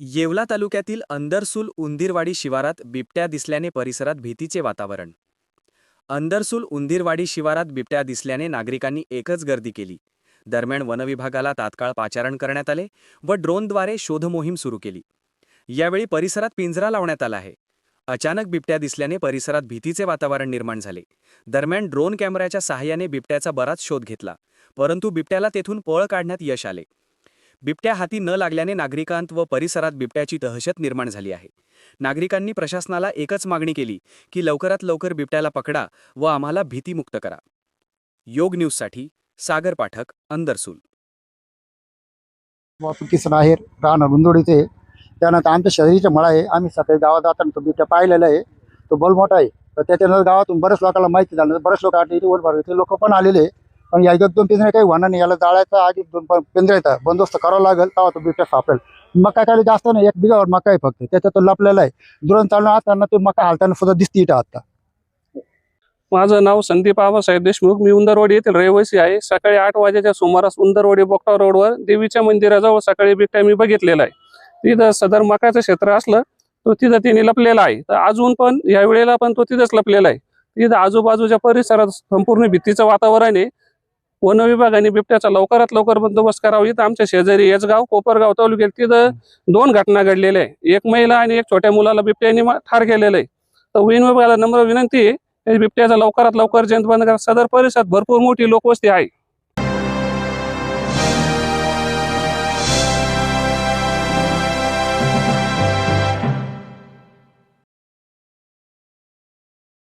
येवला तालुक्यातील अंदरसूल उंदीरवाडी शिवारात बिबट्या दिसल्याने परिसरात भीतीचे वातावरण. अंदरसूल उंदीरवाडी शिवारात बिबट्या दिसल्याने नागरिकांनी एकच गर्दी केली. दरम्यान वनविभागाला तात्काळ पाचारण करण्यात आले व ड्रोनद्वारे शोधमोहीम सुरू केली. यावेळी परिसरात पिंजरा लावण्यात आला आहे. अचानक बिबट्या दिसल्याने परिसरात भीतीचे वातावरण निर्माण झाले. दरम्यान ड्रोन कॅमेऱ्याच्या सहाय्याने बिबट्याचा बराच शोध घेतला परंतु बिबट्याला तेथून पळ काढण्यात यश आले. बिबट्या हाती न लागल्याने नागरिकांत व परिसरात बिबट्याची दहशत निर्माण झाली आहे. नागरिकांनी प्रशासनाला एकच मागणी केली की लवकरात लवकर बिबट्याला पकडा व आम्हाला भीतीमुक्त करा. योग न्यूजसाठी सागर पाठक अंदरसूल. किसन आहे राहणार रुंदोडीचे त्यानंतर आमच्या शहरीच्या मळा आहे. आम्ही सकाळी गावात जाताना तो बिबट्या पाहिलेला आहे. तो बल मोठा आहे. तर त्याच्यानंतर गावातून बऱ्याच लोकांना माहिती झालं. बऱ्याच लोक आठ इथे भरले लोक पण आलेले आहे. पण या दोन पिंजरे काही होणार नाही. याला जाळायचा आधी दोन पिंजरे येतात बंदोबस्त करावा लागेल तेव्हा तो बिबट्या सापडेल. मका काय जास्त नाही एक बिघावर मका आहे फक्त. त्याच्यात तो लपलेला आहे. दुरण चालणं असताना तो मका हालताना सुद्धा दिसते इथं आता. माझं नाव संदीप आबासाहेब देशमुख. मी उंदरवाडी येथील रहिवासी आहे. सकाळी आठ वाजेच्या सुमारास उंदरवाडी बोकटा रोडवर देवीच्या मंदिराजवळ सकाळी बिबट्या मी बघितलेला आहे. तिथं सदर मकाचं क्षेत्र असलं तो तिथं तिने लपलेला आहे. तर अजून पण या वेळेला पण तो तिथंच लपलेला आहे. तिथं आजूबाजूच्या परिसरात संपूर्ण भीतीचं वातावरण आहे. वन विभागाने बिबट्याचा लवकरात लवकर बंदोबस्त करावा. इथं आमच्या शेजारी येसगाव कोपरगाव तालुक्यात तिथं दोन घटना घडलेल्या आहे एक महिला आणि एक छोट्या मुलाला बिबट्याने ठार केलेलं आहे. तर वन विभागाला नम्र विनंती आहे. बिबट्याचा लवकरात लवकर जयंत बंद करा. सदर परिसरात भरपूर मोठी लोकवस्ती आहे.